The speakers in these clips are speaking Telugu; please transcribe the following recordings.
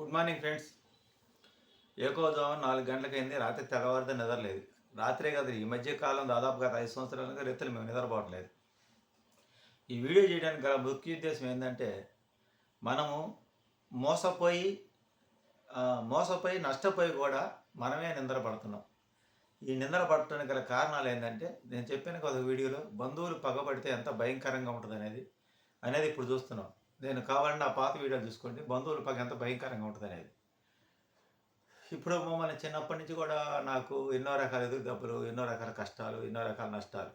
Good morning friends. ఏకోజాము నాలుగు గంటలకైంది రాత్రి తెల్లవారితే నిద్రలేదు రాత్రే కదా ఈ మధ్య కాలం దాదాపు గత ఐదు సంవత్సరాలుగా రెత్తులు మేము నిద్రపోవట్లేదు. ఈ వీడియో చేయడానికి గల ముఖ్య ఉద్దేశం ఏంటంటే మనము మోసపోయి మోసపోయి నష్టపోయి కూడా మనమే నిద్రపడుతున్నాం. ఈ నిద్ర పడటానికి గల కారణాలు ఏంటంటే నేను చెప్పిన కదా వీడియోలో బంధువులు పగబడితే ఎంత భయంకరంగా ఉంటుంది అనేది అనేది ఇప్పుడు చూస్తున్నాం. నేను కావాలంటే ఆ పాత వీడియోలు చూసుకోండి. బంధువుల పగ ఎంత భయంకరంగా ఉంటుంది అనేది ఇప్పుడు మమ్మల్ని చిన్నప్పటి నుంచి కూడా నాకు ఎన్నో రకాల ఎదురు దెబ్బలు ఎన్నో రకాల కష్టాలు ఎన్నో రకాల నష్టాలు.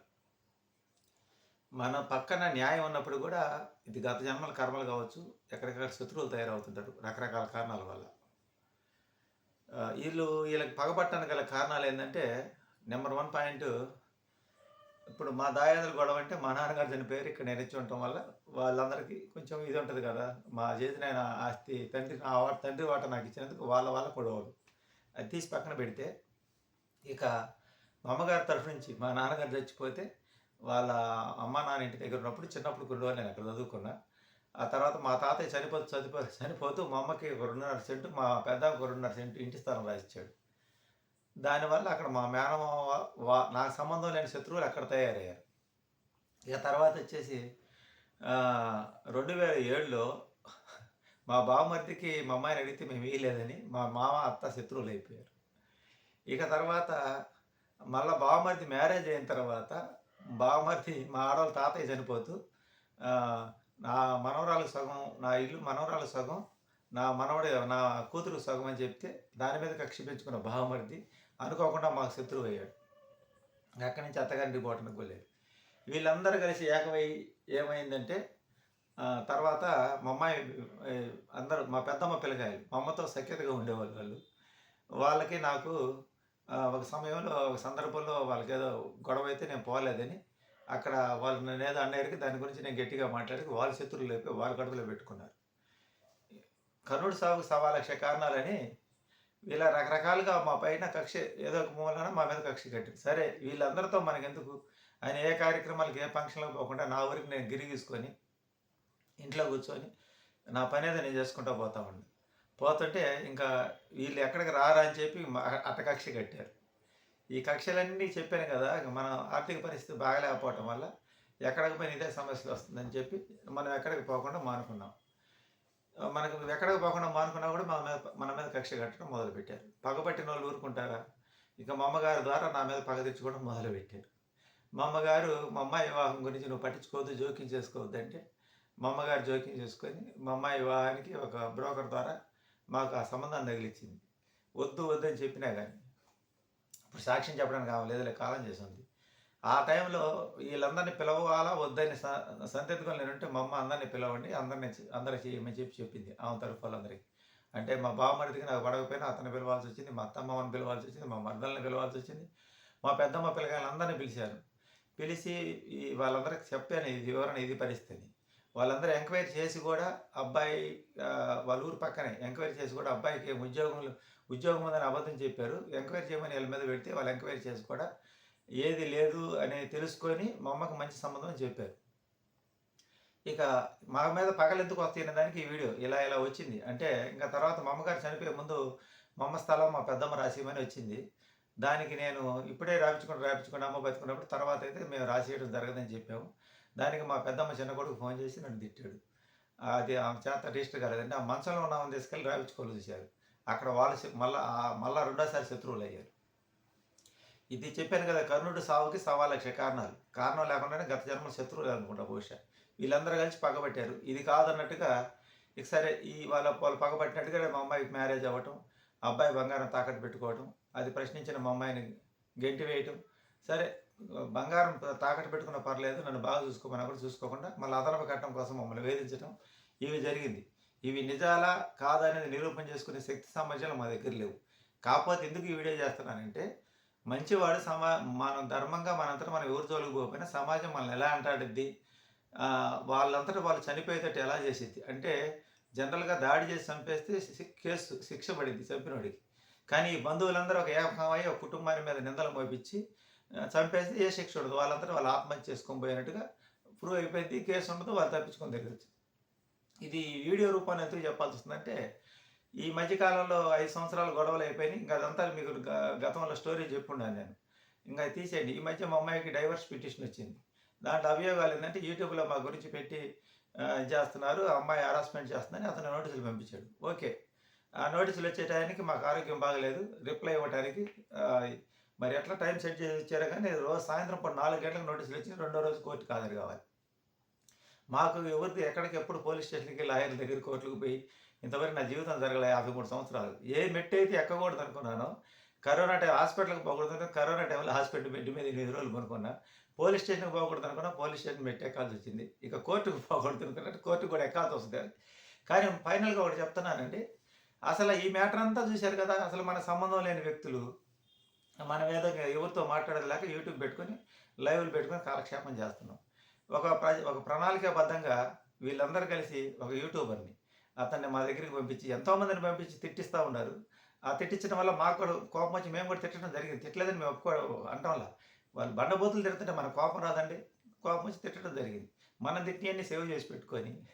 మన పక్కన న్యాయం ఉన్నప్పుడు కూడా ఇది గత జన్మల కర్మలు కావచ్చు ఎక్కడెక్కడ శత్రువులు తయారవుతుంటారు రకరకాల కారణాల వల్ల. వీళ్ళు వీళ్ళకి పగబట్టడానికి గల కారణాలు ఏంటంటే నెంబర్ వన్ పాయింట్ ఇప్పుడు మా దాయాదుల గొడవ అంటే మా నాన్నగారు చనిపోయారు ఇక్కడ నేను ఇచ్చి ఉండటం వల్ల వాళ్ళందరికీ కొంచెం ఇది ఉంటుంది కదా మా చేసిన ఆయన ఆస్తి తండ్రి నా తండ్రి వాట నాకు ఇచ్చినందుకు వాళ్ళ వాళ్ళ గొడవలు అది తీసి పక్కన పెడితే ఇక మా అమ్మగారి తరఫు నుంచి మా నాన్నగారు చచ్చిపోతే వాళ్ళ అమ్మ నాన్న ఇంటి దగ్గర ఉన్నప్పుడు చిన్నప్పుడు కొన్ని నేను అక్కడ చదువుకున్నా. ఆ తర్వాత మా తాతయ్య చనిపోతూ చనిపో చనిపోతూ మా అమ్మకి ఒక రెండున్నర సెంటు మా పెద్ద ఒక రెండున్నర సెంటు ఇంటి స్థలం రాసిచ్చాడు. దానివల్ల అక్కడ మా మేనమామ వా- నాకు సంబంధం లేని శత్రువులు అక్కడ తయారయ్యారు. ఇక తర్వాత వచ్చేసి రెండు వేల ఏడులో మా బావమర్దికి మా అమ్మాయిని అడిగితే మేము వేయలేదని మా మామ అత్త శత్రువులు అయిపోయారు. ఇక తర్వాత మళ్ళీ బావమర్ది మ్యారేజ్ అయిన తర్వాత బావమర్ది మా ఆడవాళ్ళ తాతయ్య చనిపోతూ నా మనవరాలు సగం నా ఇల్లు మనవరాలు సగం నా మనవడు నా కూతురు సగం అని చెప్తే దాని మీద కక్ష పెంచుకున్న అనుకోకుండా మాకు శత్రువు అయ్యాడు. అక్కడి నుంచి అత్తగారి పోవటానికి వెళ్ళారు వీళ్ళందరూ కలిసి ఏకమై ఏమైందంటే తర్వాత మా అమ్మాయి అందరూ మా పెద్దమ్మ పిల్లకాయలు మా అమ్మతో సఖ్యతగా ఉండేవాళ్ళు వాళ్ళు. వాళ్ళకి నాకు ఒక సమయంలో ఒక సందర్భంలో వాళ్ళకి ఏదో గొడవ అయితే నేను పోలేదని అక్కడ వాళ్ళు నేను ఏదో అన్నయ్యకి దాని గురించి నేను గట్టిగా మాట్లాడి వాళ్ళ శత్రువులు లేపి వాళ్ళ గడుపులో పెట్టుకున్నారు. కర్ణుడు సాగు సవా లక్ష కారణాలని వీళ్ళ రకరకాలుగా మా పైన కక్ష ఏదో ఒక మూలన మా మీద కక్ష కట్టింది. సరే వీళ్ళందరితో మనకెందుకు ఆయన ఏ కార్యక్రమాలకు ఏ ఫంక్షన్లకు పోకుండా నా ఊరికి నేను గిరిగీసుకొని ఇంట్లో కూర్చొని నా పని ఏదో నేను చేసుకుంటూ పోతా ఉండి. పోతుంటే ఇంకా వీళ్ళు ఎక్కడికి రారా అని చెప్పి అట్ట కక్ష కట్టారు. ఈ కక్షలన్నీ చెప్పాను కదా మన ఆర్థిక పరిస్థితి బాగలేకపోవటం వల్ల ఎక్కడికి పోయిన ఇదే సమస్యలు వస్తుందని చెప్పి మనం ఎక్కడికి పోకుండా మానుకున్నాం. మనకు ఎక్కడికి పోకుండా మానుకున్నా కూడా మన మీద మన మీద కక్ష కట్టడం మొదలుపెట్టారు. పగబట్టిన వాళ్ళు ఊరుకుంటారా? ఇంకా మా అమ్మగారి ద్వారా నా మీద పగ తెచ్చుకోవడం మొదలుపెట్టారు. మా అమ్మగారు మా అమ్మాయి వివాహం గురించి నువ్వు పట్టించుకోవద్దు జోక్యం చేసుకోవద్దు అంటే మా అమ్మగారు జోక్యం చేసుకొని మా అమ్మాయి వివాహానికి ఒక బ్రోకర్ ద్వారా మాకు ఆ సంబంధాన్ని తగిలిచ్చింది. వద్దు వద్దు అని చెప్పినా కానీ ఇప్పుడు సాక్ష్యం చెప్పడానికి ఆమె లేదులే కాలం చేసింది. ఆ టైంలో వీళ్ళందరినీ పిలవాలా వద్దని స- సంతెత్తుకొని నేనంటే మా అమ్మ అందరినీ పిలవండి అందరినీ అందరూ చేయమని చెప్పి చెప్పింది ఆమె తరఫు వాళ్ళందరికీ అంటే మా బావమరిదికి నాకు పడకపోయినా అతను పిలవాల్సి వచ్చింది మా అత్తమ్మని పిలవాల్సి వచ్చింది మా మర్దల్ని పిలవాల్సి వచ్చింది మా పెద్దమ్మ పిల్లగాళ్ళందరినీ పిలిచారు. పిలిచి వాళ్ళందరికి చెప్పాను ఇది వివరణ ఇది పరిస్థితి వాళ్ళందరూ ఎంక్వైరీ చేసి కూడా అబ్బాయి వాళ్ళ ఊరు పక్కనే ఎంక్వైరీ చేసి కూడా అబ్బాయికి ఉద్యోగం ఉద్యోగం ఉందని అబద్ధం చెప్పారు. ఎంక్వైరీ చేయమని వీళ్ళ మీద పెడితే వాళ్ళు ఎంక్వైరీ చేసి కూడా ఏది లేదు అని తెలుసుకొని మా అమ్మకు మంచి సంబంధం అని చెప్పారు. ఇక మా మీద పగలెందుకు వస్తాయనే దానికి ఈ వీడియో ఇలా ఇలా వచ్చింది. అంటే ఇంకా తర్వాత మా అమ్మగారు చనిపోయే ముందు మా అమ్మ స్థలం మా పెద్దమ్మ రాసిమని వచ్చింది. దానికి నేను ఇప్పుడే రాపించుకుంటూ రాపించుకుంటూ అమ్మ బతుకున్నప్పుడు తర్వాత అయితే మేము రాసేయడం జరగదని చెప్పాము. దానికి మా పెద్దమ్మ చిన్న కొడుకు ఫోన్ చేసి నన్ను తిట్టాడు. అది ఆమె చేత రిజిస్టర్ కాలేదంటే ఆ మంచంలో ఉన్నామని తీసుకెళ్ళి రాపించుకోవాలి చూశారు. అక్కడ వాళ్ళు మళ్ళా మళ్ళా రెండోసారి శత్రువులు అయ్యారు. ఇది చెప్పాను కదా కర్ణుడు సావుకి సవా లక్ష కారణాలు. కారణం లేకుండానే గత జన్మ శత్రువులు అనుకుంటా బహుశా. వీళ్ళందరూ కలిసి పగబట్టారు. ఇది కాదన్నట్టుగా ఇక సరే ఈ వాళ్ళ వాళ్ళు పగబట్టినట్టుగా మా అమ్మాయికి మ్యారేజ్ అవ్వటం అబ్బాయి బంగారం తాకట్టు పెట్టుకోవటం అది ప్రశ్నించిన మా అమ్మాయిని గెంటి వేయటం. సరే బంగారం తాకట్టు పెట్టుకున్న పర్లేదు నన్ను బాగా చూసుకోమని కూడా చూసుకోకుండా మళ్ళీ అదనపు కట్టడం కోసం మమ్మల్ని వేధించడం ఇవి జరిగింది. ఇవి నిజాలా కాదనేది నిరూపణ చేసుకునే శక్తి సామర్థ్యాలు మా దగ్గర లేవు. కాకపోతే ఎందుకు ఈ వీడియో చేస్తున్నానంటే మంచివాడు సమా మనం ధర్మంగా మనంతటా మనం ఎవరు జోలికి సమాజం మనల్ని ఎలా అంటాడిద్ది? వాళ్ళంతటా వాళ్ళు చనిపోయేటట్టు ఎలా చేసేది అంటే జనరల్గా దాడి చేసి చంపేస్తే కేసు శిక్ష పడింది చంపినోడికి. కానీ ఈ బంధువులందరూ ఒక ఏకమై ఒక కుటుంబాన్ని మీద నిందలు మోపించి చంపేస్తే ఏ శిక్ష ఉండదు. వాళ్ళందరూ వాళ్ళు ఆత్మహత్య చేసుకొని పోయినట్టుగా ప్రూవ్ అయిపోయింది. కేసు ఉండదు. వాళ్ళు తప్పించుకొని తిరగచ్చు ఇది వీడియో రూపాన్ని ఎందుకు చెప్పాల్సి వస్తుందంటే ఈ మధ్యకాలంలో ఐదు సంవత్సరాలు గొడవలు అయిపోయినాయి. ఇంకా అదంతా మీకు గతంలో స్టోరీ చెప్పున్నాను నేను. ఇంకా తీసేయండి. ఈ మధ్య మా అమ్మాయికి డైవర్స్ పిటిషన్ వచ్చింది. దాంట్లో అభియోగాలు ఏంటంటే యూట్యూబ్లో మా గురించి పెట్టి చేస్తున్నారు. అమ్మాయి హరాస్మెంట్ చేస్తుందని అతను నోటీసులు పంపించాడు. ఓకే. నోటీసులు వచ్చే టైంకి మాకు ఆరోగ్యం బాగలేదు. రిప్లై ఇవ్వడానికి మరి ఎట్లా టైం సెట్ చేసి ఇచ్చారో కానీ రోజు సాయంత్రం పది నాలుగు గంటలకు నోటీసులు వచ్చి రెండో రోజు కోర్టుకు హాజరు కావాలి. మాకు ఎవరికి ఎక్కడికి ఎప్పుడు పోలీస్ స్టేషన్కి లాయర్ దగ్గర కోర్టులకు పోయి ఇంతవరకు నా జీవితం జరగలే యాభై మూడు సంవత్సరాలు. ఏ మెట్టు అయితే ఎక్కకూడదు అనుకున్నానో కరోనా టైం హాస్పిటల్కి పోకూడదు కరోనా టైంలో హాస్పిటల్ బెడ్ మీద ఎనిమిది రోజులు కొనుక్కున్నా పోలీస్ స్టేషన్కి పోకూడదు అనుకున్నా పోలీస్ స్టేషన్ పెట్టి ఎక్కాల్సి వచ్చింది. ఇక కోర్టుకు పోకూడదు అనుకున్నట్టు కోర్టుకు కూడా ఎక్కాల్సి వస్తుంది. కానీ ఫైనల్గా ఒకటి చెప్తున్నానండి. అసలు ఈ మ్యాటర్ అంతా చూశారు కదా అసలు మన సంబంధం లేని వ్యక్తులు. మనం ఏదో ఎవరితో మాట్లాడలేక యూట్యూబ్ పెట్టుకొని లైవ్లు పెట్టుకొని కాలక్షేపం చేస్తున్నాం. ఒక ప్ర ఒక ప్రణాళికాబద్ధంగా వీళ్ళందరూ కలిసి ఒక యూట్యూబర్ని అతన్ని మా దగ్గరికి పంపించి ఎంతోమందిని పంపించి తిట్టిస్తూ ఉన్నారు. ఆ తిట్టించడం వల్ల మాకు కూడా కోపం వచ్చి మేము కూడా తిట్టడం జరిగింది. తిట్టలేదని మేము ఒప్పుకో అంటాంలా. వాళ్ళు బండబోతులు తిడుతుంటే మన కోపం రాదండి. కోపం వచ్చి తిట్టడం జరిగింది. మనం తిట్టినన్ని సేవ్ చేసి పెట్టుకొని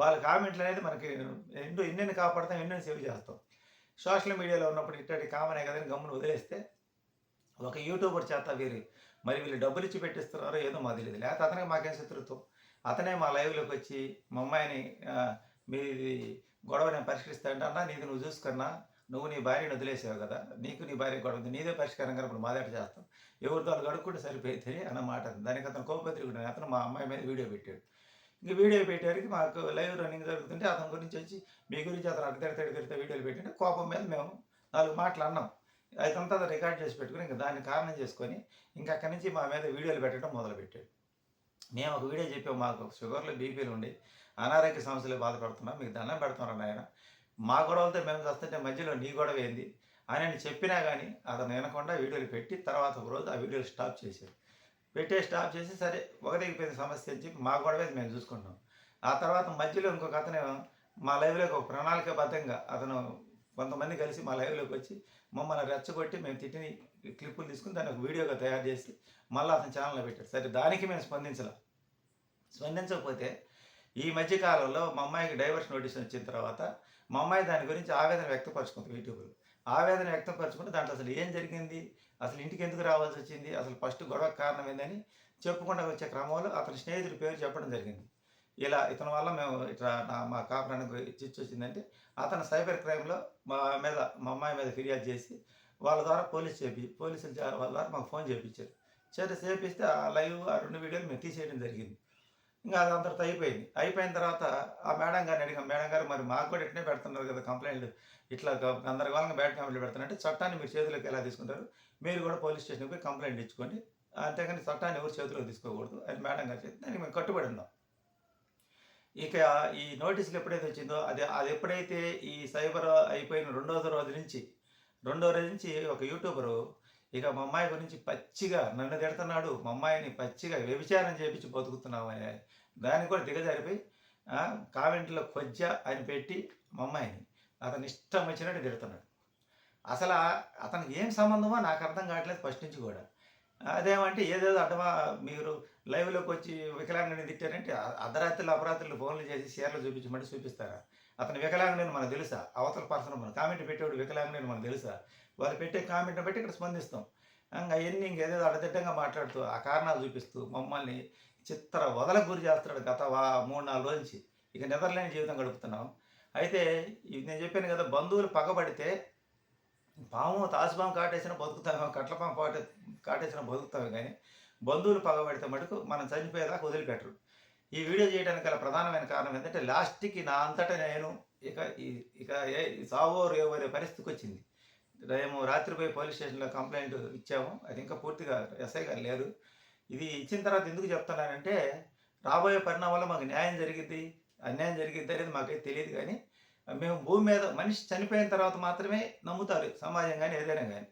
వాళ్ళ కామెంట్లు అనేది మనకి ఎన్నో ఎన్నెన్ని కాపాడతాం ఎన్నెన్ని సేవ్ చేస్తాం. సోషల్ మీడియాలో ఉన్నప్పుడు ఇట్టటి కామనే కదని గమ్మును వదిలేస్తే ఒక యూట్యూబర్ చేత వీరు మరి వీళ్ళు డబ్బులు ఇచ్చి పెట్టిస్తున్నారో ఏదో మా తెలియదు లేకపోతే అతనికి మాకేం శత్రుత్వం? అతనే మా లైవ్లోకి వచ్చి మా అమ్మాయిని మీది గొడవ నేను పరిష్కరిస్తానంటే అన్నా నీది నువ్వు చూసుకున్నా నువ్వు నీ భార్యను వదిలేసావు కదా నీకు నీ భార్య గొడవ నీదే పరిష్కారం కనుక మాదేట చేస్తాం. ఎవరితో వాళ్ళు గడుక్కుంటే సరిపోతుంది అన్న మాట. దానికి అతను కోపత్రికుడు అతను మా అమ్మాయి మీద వీడియో పెట్టాడు. ఇంక వీడియో పెట్టేవారికి మాకు లైవ్ రన్నింగ్ జరుగుతుంటే అతని గురించి వచ్చి మీ గురించి అతను అడిగితే తిడితే వీడియోలు పెట్టింటే కోపం మీద మేము నాలుగు మాటలు అన్నాం. అదంతా రికార్డ్ చేసి పెట్టుకుని ఇంకా దాన్ని కారణం చేసుకొని ఇంకా అక్కడి నుంచి మా మీద వీడియోలు పెట్టడం మొదలుపెట్టాడు. మేము ఒక వీడియో చెప్పాము మాకు షుగర్లు బీపీలు ఉండి అనారోగ్య సమస్యలు బాధపడుతున్నాం మీకు దండం పెడుతున్నాను ఆయన మా గొడవలతో మేము వస్తుంటే మధ్యలో నీ గొడవ ఏంది? అని ఆయన చెప్పినా కానీ అతను వినకుండా వీడియోలు పెట్టి తర్వాత ఒక రోజు ఆ వీడియోలు స్టాప్ చేశారు పెట్టే స్టాప్ చేసి సరే ఒకదగిపోయిన సమస్య అని చెప్పి మా గొడవ మేము చూసుకుంటాం. ఆ తర్వాత మధ్యలో ఇంకొక అతను మా లైవ్లోకి ఒక ప్రణాళికబద్ధంగా అతను కొంతమంది కలిసి మా లైవ్లోకి వచ్చి మమ్మల్ని రెచ్చగొట్టి మేము తిట్టిని క్లిప్పులు తీసుకుని దాన్ని ఒక వీడియోగా తయారు చేసి మళ్ళీ అతని ఛానల్లో పెట్టాడు. సరే దానికి మేము స్పందించాల. స్పందించకపోతే ఈ మధ్యకాలంలో మా అమ్మాయికి డైవర్స్ నోటీస్ వచ్చిన తర్వాత మా అమ్మాయి దాని గురించి ఆవేదన వ్యక్తపరచుకుంది యూట్యూబ్లో. ఆవేదన వ్యక్తపరచుకుంటే దాంట్లో అసలు ఏం జరిగింది? అసలు ఇంటికి ఎందుకు రావాల్సి వచ్చింది? అసలు ఫస్ట్ గొడవ కారణం ఏందని చెప్పుకుండా వచ్చే క్రమంలో అతని స్నేహితుడి పేరు చెప్పడం జరిగింది. ఇలా ఇతని వల్ల మేము ఇట్లా నా మా కాపురానికి చిచ్చు వచ్చిందంటే అతను సైబర్ క్రైమ్లో మా మీద మా అమ్మాయి మీద ఫిర్యాదు చేసి వాళ్ళ ద్వారా పోలీస్ చేపి పోలీసులు వాళ్ళ ద్వారా మాకు ఫోన్ చేయించారు చేత చేపిస్తే ఆ లైవ్ ఆ రెండు వీడియోలు మేము తీసేయడం జరిగింది. ఇంకా అది అంతటితో అయిపోయింది. అయిపోయిన తర్వాత ఆ మేడం గారిని అడిగాం మేడం గారు మరి మాకు కూడా ఇట్నే పెడుతున్నారు కదా కంప్లైంట్లు ఇట్లా గందరగోళంగా బ్యాడ్ కంప్లైంట్ పెడుతున్నారంటే చట్టాన్ని మీరు చేతిలోకి ఎలా తీసుకుంటారు? మీరు కూడా పోలీస్ స్టేషన్కి పోయి కంప్లైంట్ ఇచ్చుకోండి అంతేకాని చట్టాన్ని ఎవరు చేతిలోకి తీసుకోకూడదు. అని మేడం గారు చెప్తే దానికి మేము కట్టుబడి ఉన్నాం. ఇక ఈ నోటీసులు ఎప్పుడైతే వచ్చిందో అది అది ఎప్పుడైతే ఈ సైబర్ అయిపోయిన రెండో రోజు నుంచి రెండో రోజు నుంచి ఒక యూట్యూబరు ఇక మా అమ్మాయి గురించి పచ్చిగా నన్ను తిడుతున్నాడు మా అమ్మాయిని పచ్చిగా వ్యభిచారం చేపించి బతుకుతున్నావు అనే దానికి కూడా దిగజారిపోయి కామెంట్లో కొజ్జ అని పెట్టి మా అమ్మాయిని అతను ఇష్టం వచ్చినట్టు తిడుతున్నాడు. అసలు అతనికి ఏం సంబంధమో నాకు అర్థం కావట్లేదు ఫస్ట్ నుంచి కూడా. అదేమంటే ఏదేదో అడ్డమా మీరు లైవ్లోకి వచ్చి వికలాంగుని తిట్టారంటే అర్ధరాత్రులు అపరాత్రులు ఫోన్లు చేసి షేర్లు చూపించమంటే చూపిస్తారా? అతను వికలాంగుని మనకు తెలుసా? అవతల పర్సన్ మన కామెంట్ పెట్టేవాడు వికలాంగుని మనకు తెలుసా? వాళ్ళు పెట్టే కామెంట్ని బట్టి ఇక్కడ స్పందిస్తాం. ఇంకా అవన్నీ ఇంకేదేదో అడదిడ్డంగా మాట్లాడుతూ ఆ కారణాలు చూపిస్తూ మమ్మల్ని చిత్ర వదలకు గురి చేస్తున్నాడు గత వా- మూడు నాలుగు నుంచి. ఇక నిద్రలేని జీవితం గడుపుతున్నాం. అయితే నేను చెప్పాను కదా బంధువులు పగబడితే పాము తాసుపాము కాటేసిన బతుకుతామేమో కట్లపాము పాట కాటేసిన బతుకుతామే కానీ బంధువులు పగబడితే మటుకు మనం చనిపోయేదాకా వదిలిపెట్టరు. ఈ వీడియో చేయడానికి గల ప్రధానమైన కారణం ఏంటంటే లాస్ట్కి నా అంతటా నేను ఇక ఈ- ఇక ఏ సావో రేవో అనే పరిస్థితికి వచ్చింది. మేము రాత్రిపోయి పోలీస్ స్టేషన్లో కంప్లైంట్ ఇచ్చాము. అది ఇంకా పూర్తిగా ఎస్ఐ గారు లేరు. ఇది ఇచ్చిన తర్వాత ఎందుకు చెప్తున్నానంటే రాబోయే పరిణామాల్లో మాకు న్యాయం జరిగింది అన్యాయం జరిగింది అనేది మాకైతే తెలియదు కానీ మేము భూమి మీద మనిషి చనిపోయిన తర్వాత మాత్రమే నమ్ముతారు సమాజం కానీ ఏదైనా కానీ.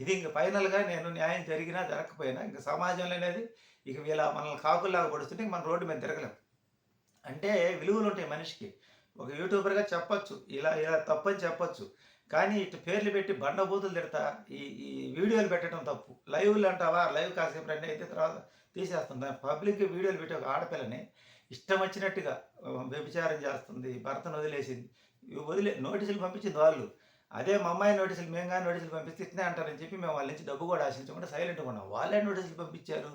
ఇది ఇంక ఫైనల్గా నేను న్యాయం జరిగినా జరగకపోయినా ఇంకా సమాజంలో అనేది ఇక వీళ్ళ మనల్ని కాకుల్లాగా పడుతుంటే మన రోడ్డు మీద తిరగలేం. అంటే విలువలు ఉంటాయి మనిషికి. ఒక యూట్యూబర్గా చెప్పొచ్చు ఇలా ఇలా తప్పని చెప్పచ్చు. కానీ ఇటు పేర్లు పెట్టి బండబూతులు తిడతా ఈ ఈ వీడియోలు పెట్టడం తప్పు. లైవ్లు అంటావా? లైవ్ కాసేపు రండి అయితే తర్వాత తీసేస్తుంది పబ్లిక్ వీడియోలు పెట్టి ఒక ఆడపిల్లని ఇష్టం వచ్చినట్టుగా వ్యభిచారం చేస్తుంది భర్తను వదిలేసింది. ఇవి వదిలే నోటీసులు పంపించింది వాళ్ళు. అదే మా అమ్మాయి నోటీసులు మేము కానీ నోటీసులు పంపిస్తే ఇట్నే అంటారని చెప్పి మేము వాళ్ళ నుంచి డబ్బు కూడా ఆశించకుండా సైలెంట్గా ఉన్నాం. వాళ్ళే నోటీసులు పంపించారు.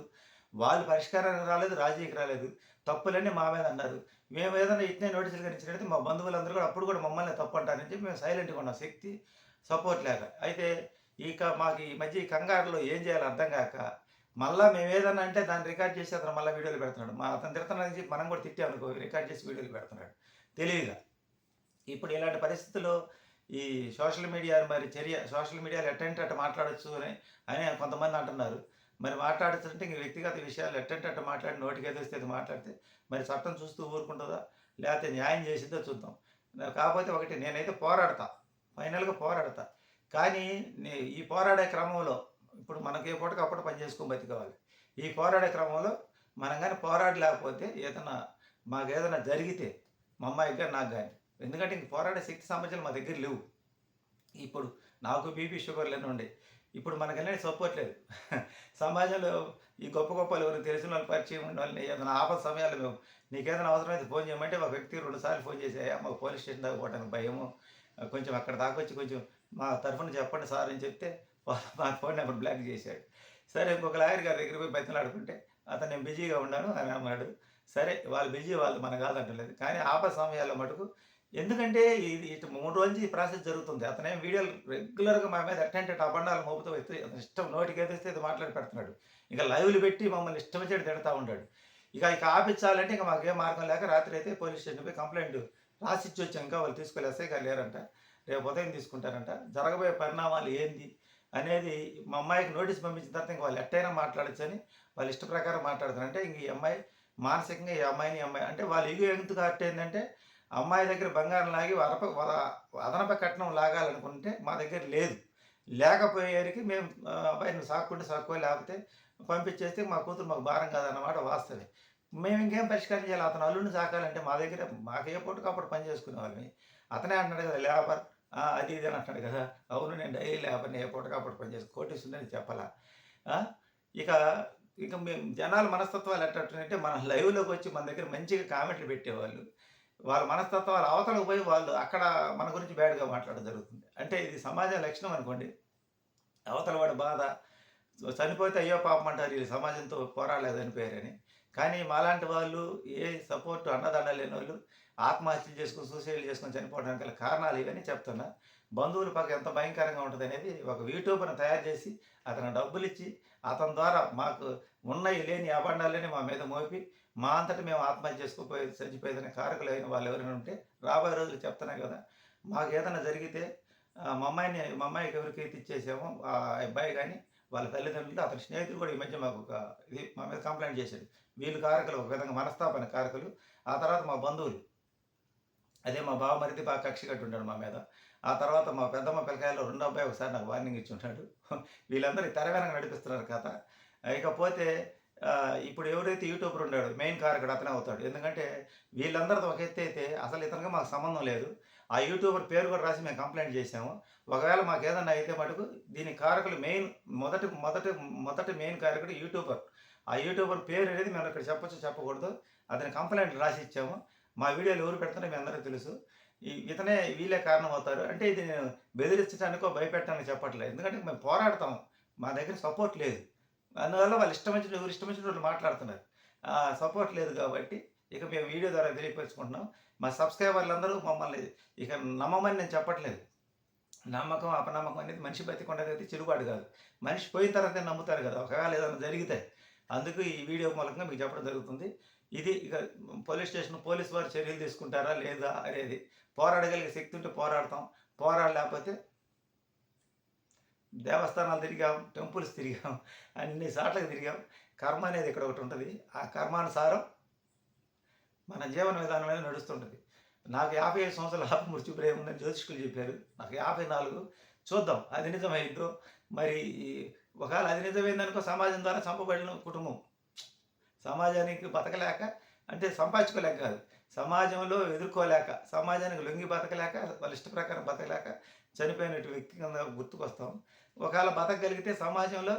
వాళ్ళు పరిష్కారానికి రాలేదు రాజీకి రాలేదు. తప్పులన్నీ మా మీద అన్నారు. మేము ఏదైనా ఇట్నే నోటీసులు కనిచ్చినట్టు మా బంధువులందరూ కూడా అప్పుడు కూడా మమ్మల్ని తప్పు అంటారని చెప్పి మేము సైలెంట్గా ఉన్నాం. శక్తి సపోర్ట్ లేక. అయితే ఇక మాకు ఈ మధ్య ఈ కంగారులో ఏం చేయాలో అర్థం కాక మళ్ళీ మేము ఏదన్నా అంటే దాన్ని రికార్డ్ చేసి అతను మళ్ళీ వీడియోలు పెడుతున్నాడు. మా అతను తిడుతున్నాడని చెప్పి మనం కూడా తిట్టామనుకో రికార్డ్ చేసి వీడియోలు పెడుతున్నాడు. తెలివిగా. ఇప్పుడు ఇలాంటి పరిస్థితుల్లో ఈ సోషల్ మీడియా మరి చర్య సోషల్ మీడియాలో ఎట్టంటే అట్ట మాట్లాడచ్చు అని అని కొంతమంది అంటున్నారు. మరి మాట్లాడుతుంటే ఇంక వ్యక్తిగత విషయాలు ఎట్టంటే అట్ట మాట్లాడి నోటికి ఏదో వస్తే మాట్లాడితే మరి చట్టం చూస్తూ ఊరుకుంటుందా? లేకపోతే న్యాయం చేసిందో చూద్దాం. కాకపోతే ఒకటి నేనైతే పోరాడతా. ఫైనల్గా పోరాడతా. కానీ ఈ పోరాడే క్రమంలో ఇప్పుడు మనకి ఏ పూటకి అప్పుడు పని చేసుకొని బతికోవాలి ఈ పోరాడే క్రమంలో మనం కానీ పోరాడలేకపోతే ఏదైనా మాకు ఏదైనా జరిగితే మా అమ్మాయికి కానీ నాకు కానీ ఎందుకంటే ఇంక పోరాడే శక్తి సామర్థ్యాలు మా దగ్గర లేవు. ఇప్పుడు నాకు బీపీ షుగర్లు ఉండే. ఇప్పుడు మనకి అనేది సపోర్ట్ లేదు. సమాజంలో ఈ గొప్ప గొప్పలు ఎవరికి తెలిసిన వాళ్ళు పరిచయం ఉన్న వాళ్ళని ఏదైనా ఆపద సమయాల్లో మేము నీకేదైనా అవసరమైతే ఫోన్ చేయమంటే ఒక వ్యక్తి రెండుసార్లు ఫోన్ చేసాయా మాకు పోలీస్ స్టేషన్ దాకా పోవడానికి భయము. కొంచెం అక్కడ దాకా వచ్చి కొంచెం మా తరఫున చెప్పండి సార్ అని చెప్తే మా ఫోన్ నెంబర్ బ్లాక్ చేశాడు. సరే ఇంకొక లాయర్ గారి దగ్గర పోయి బతిలాడుకుంటే అతను నేను బిజీగా ఉన్నాను అని అన్నాడు. సరే వాళ్ళు బిజీ వాళ్ళు మన కాదంటలేదు. కానీ ఆపద సమయాల్లో మటుకు ఎందుకంటే ఇది ఇటు మూడు రోజుల నుంచి ఈ ప్రాసెస్ జరుగుతుంది. అతనే వీడియోలు రెగ్యులర్గా మా మీద అటెంటెడ్ అబండాలు మోపుతూ అయితే ఇష్టం నోటికి ఎదిస్తే ఇది మాట్లాడి పెడుతున్నాడు. ఇక లైవ్లు పెట్టి మమ్మల్ని ఇష్టం వచ్చేది తిడతా ఉంటాడు ఇక ఇక ఆపించాలంటే ఇక ఏ మార్గం లేక రాత్రి అయితే పోలీస్ స్టేషన్ పోయి కంప్లైంట్ రాసిచ్చి వచ్చాం ఇంకా వాళ్ళు తీసుకెళ్ళేస్తే ఇక లేరంట. రేపు ఉదయం తీసుకుంటారంట. జరగబోయే పరిణామాలు ఏంది అనేది మా అమ్మాయికి నోటీస్ పంపించిన తర్వాత ఇంకా వాళ్ళు ఎట్టయినా మాట్లాడచ్చు అని వాళ్ళ ఇష్ట ప్రకారం మాట్లాడుతారంటే ఇంక ఈ అమ్మాయి మానసికంగా ఈ అమ్మాయిని అమ్మాయి అంటే వాళ్ళు ఇగు ఎందుకు కరెక్ట్ ఏంటంటే అమ్మాయి దగ్గర బంగారం లాగి వరప అదనప అదనపు కట్నం లాగాలనుకుంటే మా దగ్గర లేదు. లేకపోయేసరికి మేము అబ్బాయిని సాక్కుంటే సాక్కో లేకపోతే పంపించేస్తే మా కూతురు మాకు భారం కాదన్నమాట వాస్తవే మేము ఇంకేం పరిష్కారం చేయాలి? అతను అల్లుడిని సాకాలంటే మా దగ్గర మాకు ఏ పూటకు అప్పుడు పని చేసుకునే వాళ్ళని అతనే అంటున్నాడు కదా లేబర్ అది ఇది అని అంటున్నాడు కదా. అవును నేను డైలీ లేబర్ని ఏ పూటకు అప్పుడు పని చేసి కోటిస్తుందని చెప్పాలా? ఇక ఇక మేము జనాల మనస్తత్వాలు ఎట్టుంటే మన లైవ్లోకి వచ్చి మన దగ్గర మంచిగా కామెంట్లు పెట్టేవాళ్ళు. వాళ్ళ మనస్తత్వాలు అవతలకు పోయి వాళ్ళు అక్కడ మన గురించి బ్యాడ్గా మాట్లాడడం జరుగుతుంది. అంటే ఇది సమాజ లక్షణం అనుకోండి. అవతల వాడి బాధ చనిపోతే అయ్యో పాపం అంటారు వీళ్ళు సమాజంతో పోరాడలేదు చనిపోయారని కానీ మాలాంటి వాళ్ళు ఏ సపోర్ట్ అన్నదండ లేని వాళ్ళు ఆత్మహత్యలు చేసుకుని సూసైడ్ చేసుకొని చనిపోవడానికి గల కారణాలు ఇవన్నీ చెప్తున్నా బంధువుల పక్క ఎంత భయంకరంగా ఉంటుంది అనేది ఒక యూట్యూబ్ను తయారు చేసి అతను డబ్బులు ఇచ్చి అతని ద్వారా మాకు ఉన్నాయి లేని అబండాలని మా మీద మోపి మా అంతటి మేము ఆత్మహత్య చేసుకోపోయి చచ్చిపోయేదనే కారకులు అయిన వాళ్ళు ఎవరైనా ఉంటే రాబోయే రోజులు చెప్తున్నాయి కదా మాకు ఏదైనా జరిగితే మా అమ్మాయిని మా అమ్మాయికి ఎవరికి ఇచ్చేసామో ఆ అబ్బాయి కానీ వాళ్ళ తల్లిదండ్రులు అతని స్నేహితులు కూడా ఈ మధ్య మాకు ఒక ఇది మా మీద కంప్లైంట్ చేశాడు వీళ్ళు కారకులు ఒక విధంగా మనస్తాపన కారకులు. ఆ తర్వాత మా బంధువులు అదే మా బావ మరిది బాగా కక్ష కట్టి మా మీద. ఆ తర్వాత మా పెద్దమ్మ పిల్లకాయలు రెండో అబ్బాయి ఒకసారి నాకు వార్నింగ్ ఇచ్చి ఉంటాడు. వీళ్ళందరూ తెర వెనక నడిపిస్తున్నారు కథ. ఇకపోతే ఇప్పుడు ఎవరైతే యూట్యూబర్ ఉన్నాడో మెయిన్ కారకుడు అతనే అవుతాడు. ఎందుకంటే వీళ్ళందరితో ఒక ఎత్తి అయితే అసలు ఇతనికి మాకు సంబంధం లేదు. ఆ యూట్యూబర్ పేరు కూడా రాసి మేము కంప్లైంట్ చేసాము ఒకవేళ మాకు ఏదన్నా అయితే మటుకు దీని కారకులు మెయిన్ మొదటి మొదటి మొదటి మెయిన్ కారకుడు యూట్యూబర్. ఆ యూట్యూబర్ పేరు అనేది మేము ఇక్కడ చెప్పొచ్చు చెప్పకూడదు అతని కంప్లైంట్ రాసి ఇచ్చాము. మా వీడియోలు ఎవరు పెడుతున్నా మీ అందరికీ తెలుసు. ఇతనే వీళ్ళే కారణం అవుతారు అంటే ఇది నేను బెదిరించడానికో భయపెట్టడానికి చెప్పట్లేదు. ఎందుకంటే మేము పోరాడతాం మా దగ్గర సపోర్ట్ లేదు. అందువల్ల వాళ్ళు ఇష్టం వచ్చిన ఎవరు ఇష్టం వచ్చిన వాళ్ళు మాట్లాడుతున్నారు. సపోర్ట్ లేదు కాబట్టి ఇక మేము వీడియో ద్వారా తెలియపరుచుకుంటున్నాం. మా సబ్స్క్రైబర్లు అందరూ మమ్మల్ని ఇక నమ్మమని నేను చెప్పట్లేదు. నమ్మకం అపనమ్మకం అనేది మనిషి బతికొండదైతే చిరుబాటు కాదు. మనిషి పోయిన తర్వాత నమ్ముతారు కదా ఒకవేళ ఏదైనా జరిగితే. అందుకు ఈ వీడియో మూలంగా మీకు చెప్పడం జరుగుతుంది. ఇది ఇక పోలీస్ స్టేషన్ పోలీస్ వారు చర్యలు తీసుకుంటారా లేదా అనేది పోరాడగలిగే శక్తి ఉంటే పోరాడతాం. పోరాడలేకపోతే దేవస్థానాలు తిరిగాం టెంపుల్స్ తిరిగాం అన్ని చోట్లకి తిరిగాం. కర్మ అనేది ఇక్కడ ఒకటి ఉంటుంది. ఆ కర్మానుసారం మన జీవన విధానం అనేది నడుస్తుంటుంది. నాకు యాభై ఐదు సంవత్సరాల ఆప మృత్యు ప్రేమ ఉందని జ్యోతిష్కులు చెప్పారు. నాకు యాభై నాలుగు. చూద్దాం అది నిజమైందో? మరి ఈ- ఒకవేళ అది నిజమైందనుకో సమాజం ద్వారా చంపబడిన కుటుంబం. సమాజానికి బతకలేక అంటే సంపాదించుకోలేక కాదు. సమాజంలో ఎదుర్కోలేక సమాజానికి లొంగి బతకలేక వాళ్ళ ఇష్ట ప్రకారం బతకలేక చనిపోయినట్టు వ్యక్తి కింద గుర్తుకొస్తాం. ఒకవేళ బతకగలిగితే సమాజంలో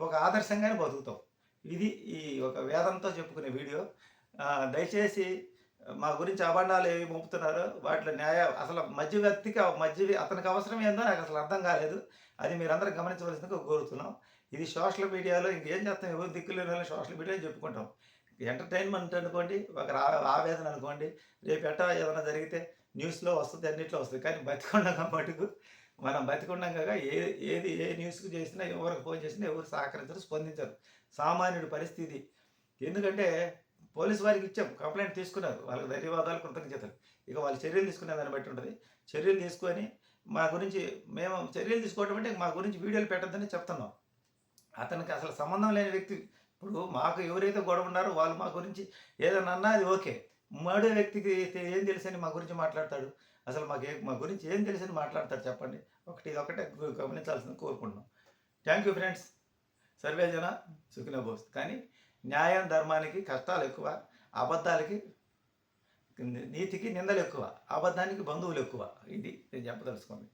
ఒక ఆదర్శంగానే బతుకుతాం. ఇది ఈ ఒక వేదంతో చెప్పుకునే వీడియో. దయచేసి మా గురించి అభండాలు ఏవి మోపుతున్నారో వాటిలో న్యాయ అసలు మధ్యవర్తికి మధ్య అతనికి అవసరం ఏందో నాకు అసలు అర్థం కాలేదు. అది మీరందరూ గమనించవలసిందిగా కోరుతున్నాం. ఇది సోషల్ మీడియాలో ఇంకేం చేస్తాం? ఎవరు దిక్కులేని సోషల్ మీడియా చెప్పుకుంటాం. ఎంటర్టైన్మెంట్ అనుకోండి ఒక ఆవేదన అనుకోండి రేపు ఎట్టా ఏదైనా జరిగితే న్యూస్లో వస్తుంది అన్నిట్లో వస్తుంది. కానీ బతికొండగా మటుకు మనం బతికుండగా ఏ ఏది ఏ న్యూస్కి చేసినా ఎవరికి ఫోన్ చేసినా ఎవరు సహకరించరు స్పందించరు. సామాన్యుడి పరిస్థితి. ఎందుకంటే పోలీసు వారికి ఇచ్చాం కంప్లైంట్ తీసుకున్నారు. వాళ్ళకి ధన్యవాదాలు కృతజ్ఞతలు. ఇక వాళ్ళు చర్యలు తీసుకునే దాన్ని బట్టి ఉంటుంది. చర్యలు తీసుకొని మా గురించి మేము చర్యలు తీసుకోవడం అంటే మా గురించి వీడియోలు పెట్టద్దని చెప్తున్నాం. అతనికి అసలు సంబంధం లేని వ్యక్తి. ఇప్పుడు మాకు ఎవరైతే గొడవ ఉన్నారో వాళ్ళు మా గురించి ఏదైనా అన్నా అది ఓకే. మరో వ్యక్తికి ఏం తెలుసని మా గురించి మాట్లాడతాడు? అసలు మాకు మా గురించి ఏం తెలిసింది మాట్లాడతారు చెప్పండి. ఒకటి ఇది ఒకటే గమనించాల్సింది కోరుకుంటున్నాం. థ్యాంక్ యూ ఫ్రెండ్స్ సర్వే జన సుఖిన బోస్ కానీ న్యాయం ధర్మానికి కష్టాలు ఎక్కువ అబద్ధాలకి నీతికి నిందలు ఎక్కువ అబద్ధానికి బంధువులు ఎక్కువ. ఇది నేను చెప్పదలుచుకోండి